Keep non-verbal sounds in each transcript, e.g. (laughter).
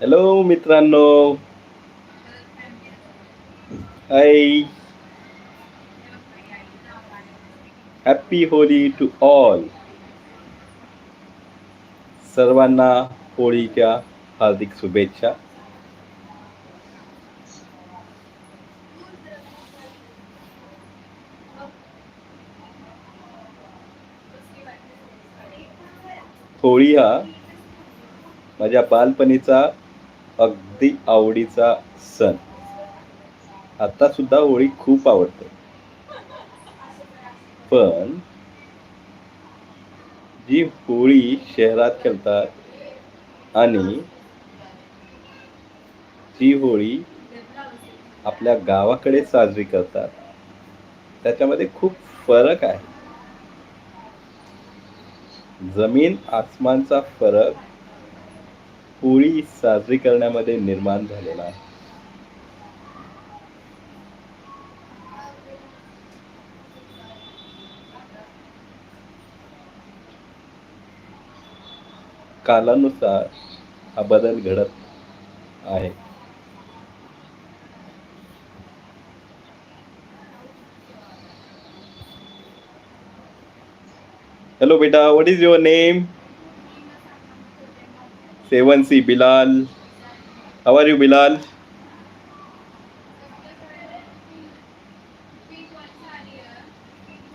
Hello मित्रांनो. Hi happy Holi to all सर्वांना होळीच्या हार्दिक शुभेच्छा. होळी हा माझ्या बालपणीचा अगदी आवडीचा सण. आता सुद्धा होळी खूप आवडते. पण जी होळी शहरात खेळतात आणि जी होळी आपल्या गावाकडे साजरी करतात त्याच्यामध्ये खूप फरक आहे. जमीन आसमानचा फरक होळी साजरी करण्यामध्ये निर्माण झालेला आहे. कालानुसार हा बदल घडत आहे. Hello, beta. What is your name? 7C Bilal. How are you, Bilal?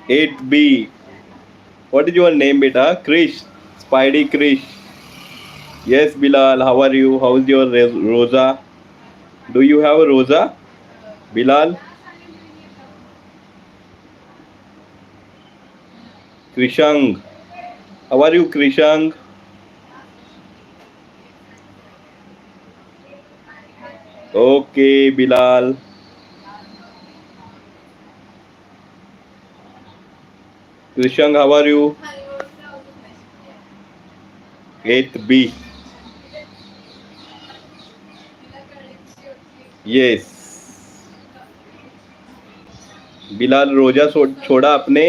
Eight B. What is your name, beta? Krish. Spidey Krish. Yes, Bilal. How are you? How's your Rosa? Do you have a Rosa? Bilal? Krishang. How are you, Krishang? Okay, Bilal. Krishang, how are you? 8th B. Yes. Bilal रोजा छोड़ा अपने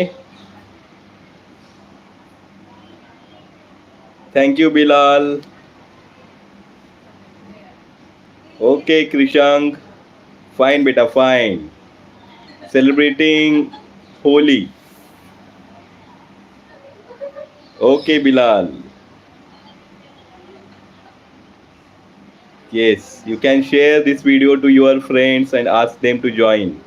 Thank you, Bilal. Okay, Krishang. Fine, beta, fine. Celebrating Holi. Okay, Bilal. Yes, you can share this video to your friends and ask them to join.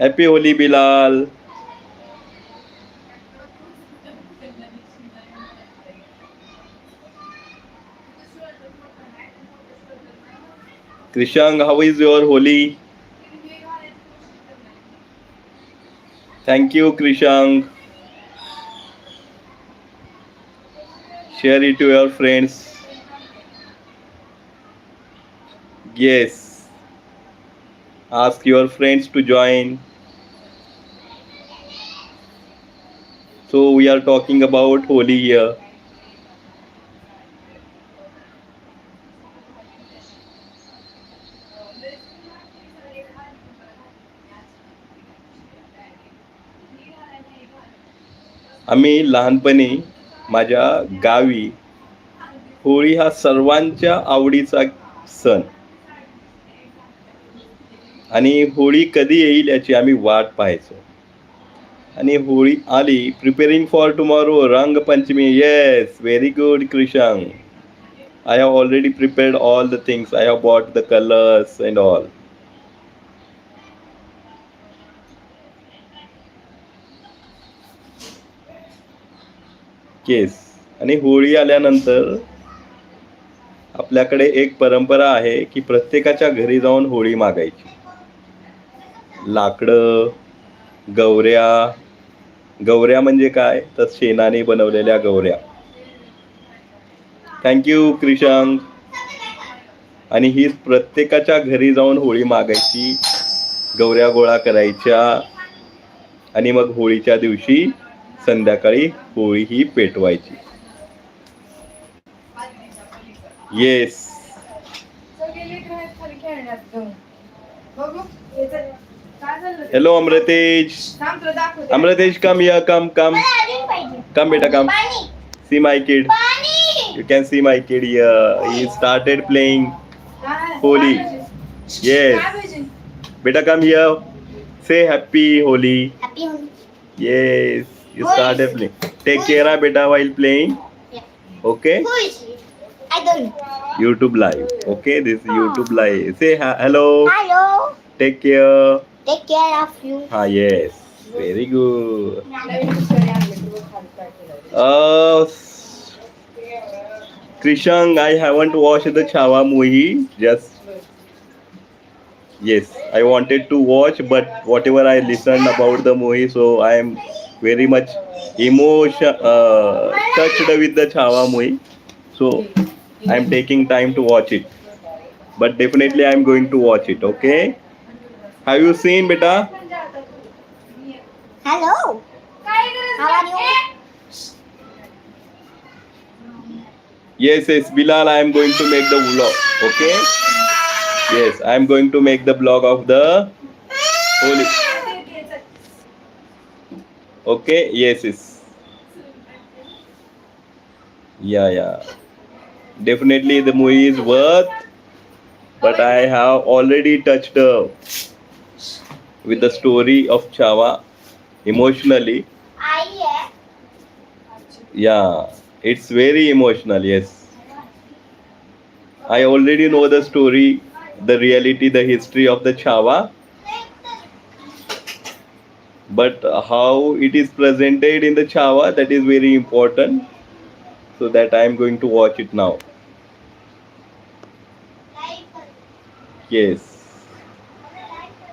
Happy Holi, Bilal. Krishang, how is your Holi? Thank you, Krishang. Share it to your friends. Yes. Ask your friends to join. So, we are talking about Holi here. आम्ही लहानपणी माझ्या Gavi Holi हा सर्वांच्या आवडीचा सण. आणि होळी कधी येईल याची आम्ही वाट पाहायचो. आणि होळी आली preparing for tomorrow Rangpanchami yes very good Krishang I have already prepared all the things I have bought the colours and all case. आणि होळी आल्यानंतर आपल्याकडे एक परंपरा आहे की प्रत्येकाच्या घरी जाऊन होळी मागायची. लाकडं गवऱ्या गवऱ्या म्हणजे काय? तर शेणाने बनवलेल्या गवऱ्या. थँक्यू क्रिशांक. आणि ही प्रत्येकाच्या घरी जाऊन होळी मागायची. गवऱ्या गोळा करायच्या. आणि मग होळीच्या दिवशी संध्या होली ही पेटवाय हेलो अमृतेज अमृतेश कम या कम कम कम बेटा come see my kid you can see my kid he started playing Holi yes बेटा कम या say happy Holi yes You started playing. Take care, ah, beta, while playing. Okay. Who is he? I don't. YouTube live. Okay. This is YouTube live. Say ha- hello. Hello. Take care. Take care of you. Ah, yes. Very good. Uh, Krishang, I haven't watched the Chava movie. Just yes, I wanted to watch, but whatever I listened about the movie, so I am very much emotion uh, touched with the Chava movie. So I am taking time to watch it. But definitely I am going to watch it. Okay. Have you seen, beta? Hello. How are you? Yes, yes, Bilal, I am going to make the vlog. Okay. Yes, I am going to make the vlog of the holy. Okay. Yes. Yes. Yeah. Yeah. definitely the movie is worth but i have already touched uh, with the story of chava emotionally uh, yeah it's very emotional yes i already know the story the reality the history of the chava But how it is presented in the Chava, that is very important. So that I am going to watch it now. Yes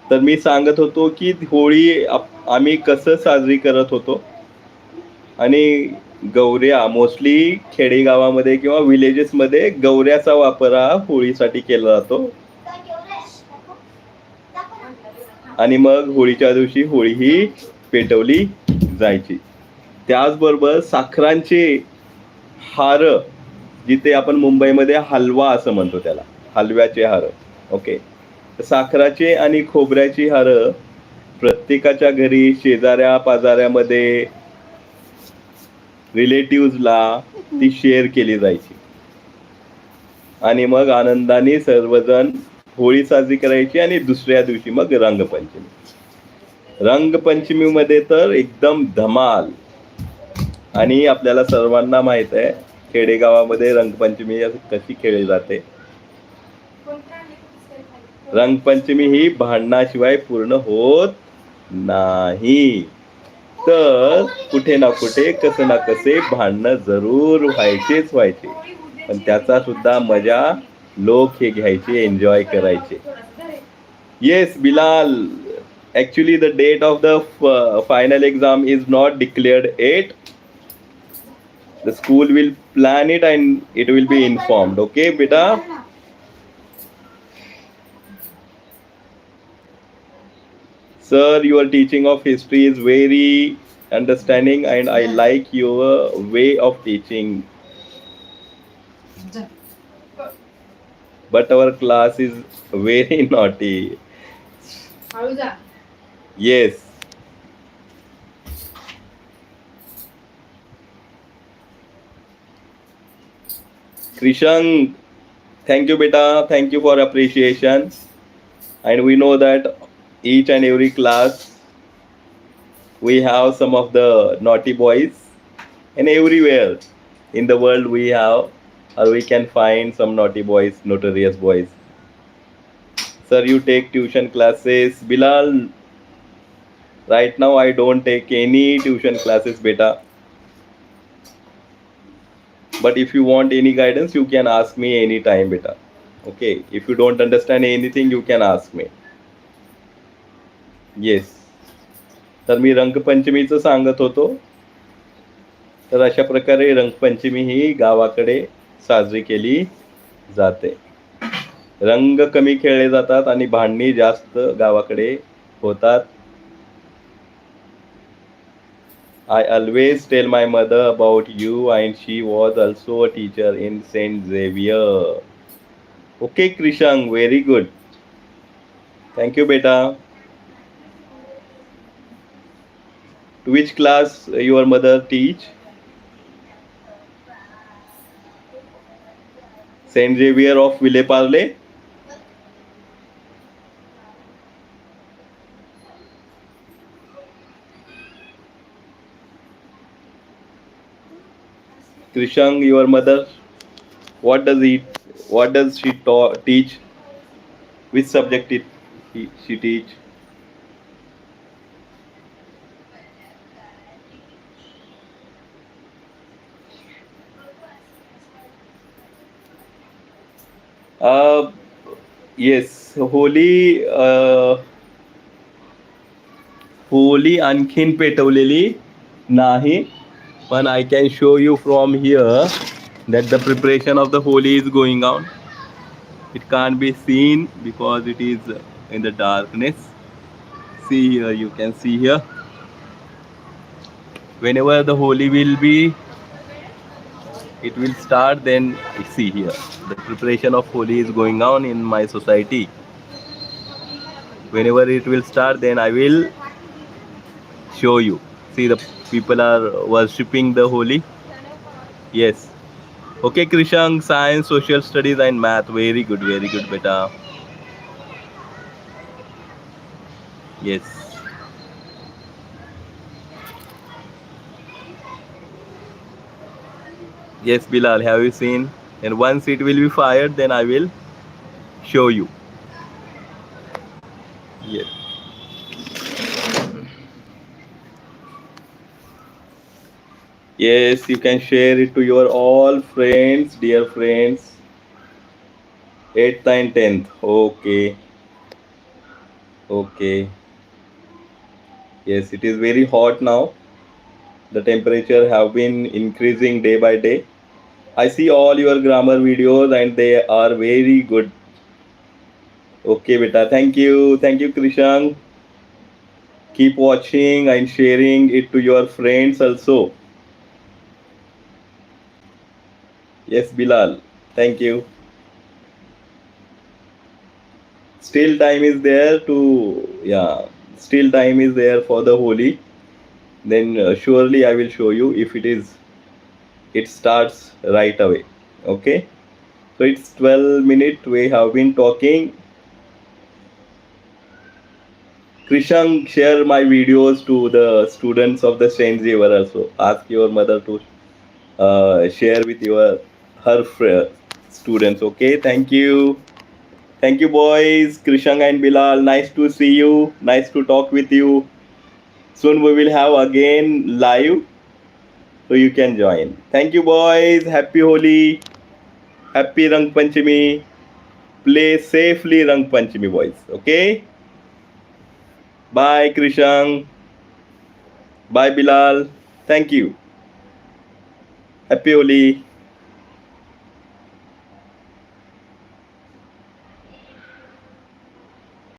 तर मी सांगत होतो की होळी आम्ही कसं साजरी करत होतो आणि गौऱ्या मोस्टली खेडेगावामध्ये किंवा विलेजेसमध्ये गौऱ्याचा वापर हा होळीसाठी केला जातो आणि मग होळीच्या दिवशी होळी ही पेटवली जायची. त्याचबरोबर साखरांचे हार जिथे आपण मुंबईमध्ये हलवा असं म्हणतो त्याला हलव्याचे हार ओके? साखराचे आणि खोबऱ्याची हार प्रत्येकाच्या घरी शेजाऱ्या पाजाऱ्यामध्ये रिलेटिव्हजला ती शेअर केली जायची. आणि मग आनंदाने सर्वजण होळी साजरी करायची आणि दुसऱ्या दिवशी मग रंगपंचमी. रंगपंचमीमध्ये तर एकदम धमाल. आणि आपल्याला सर्वांना माहीत आहे खेडेगावामध्ये रंगपंचमी कशी खेळली जाते? रंगपंचमी ही भांडणाशिवाय पूर्ण होत नाही. तर कुठे ना कुठे कसे ना कसे भांडणं जरूर व्हायचेच व्हायचे. पण त्याचा सुद्धा मजा लोक हे घ्यायचे एन्जॉय करायचे yes Bilal actually the date of the final exam is not declared at the school will plan it and it will be informed okay बेटा Sir, your teaching of history is very understanding and I like your way of teaching. but our class is very (laughs) naughty. Yes. Krishang, thank you, beta. Thank you for appreciation. And we know that each and every class we have some of the naughty boys and everywhere in the world we have or we can find some naughty boys notorious boys sir you take tuition classes bilal right now i don't take any tuition classes beta but if you want any guidance you can ask me anytime beta okay if you don't understand anything you can ask me yes तर मी रंगपंचमीचं सांगत होतो तर अशा प्रकारे रंगपंचमी ही गावाकडे साजरी केली जाते. रंग कमी खेळले जातात आणि भांडणी जास्त गावाकडे होतात. I always tell my mother about you and she was also a teacher in Saint Xavier okay Krishang very good thank you बेटा which class your mother teach Saint Xavier of Villeparle. Krishang, your mother, what does he, what does she ta- teach? Which subject it he, she teach? Uh, yes Holi अ, होली आणखीन पेटवलेली नाही पण I can show you from here that the preparation of the Holi is going on it can be seen because it is in the darkness see here you can see here when ever the Holi will be it will start then see here. The preparation of holi is going on in my society. Whenever it will start then i will show you. See the people are worshipping the holy yes. Okay krishang science social studies and math. Very good very good beta. Yes Yes, Bilal, have you seen? And once it will be fired, then I will show you. Yes. Yes, you can share it to your all friends, dear friends. 8th and 10th. Okay. Okay. Yes, it is very hot now the temperature have been increasing day by day i see all your grammar videos and they are very good. Okay beta. Thank you. Thank you Krishan. keep watching and sharing it to your friends also. Yes bilal. Thank you. Still time is there to yeah still time is there for the holy then uh, surely I will show you if it is it starts right away okay? So it's 12 minute we have been talking. Krishang share my videos to the students of the Xavier also. Ask your mother to uh, share with your her fr- students okay? Thank you. Thank you boys. Krishang and Bilal nice to see you. Nice to talk with you. Soon we will have again live so you can join. Thank you boys. Happy holi. Happy rang panchami. Play safely rang panchami boys. Okay? Bye krishang. Bye bilal. Thank you. Happy holi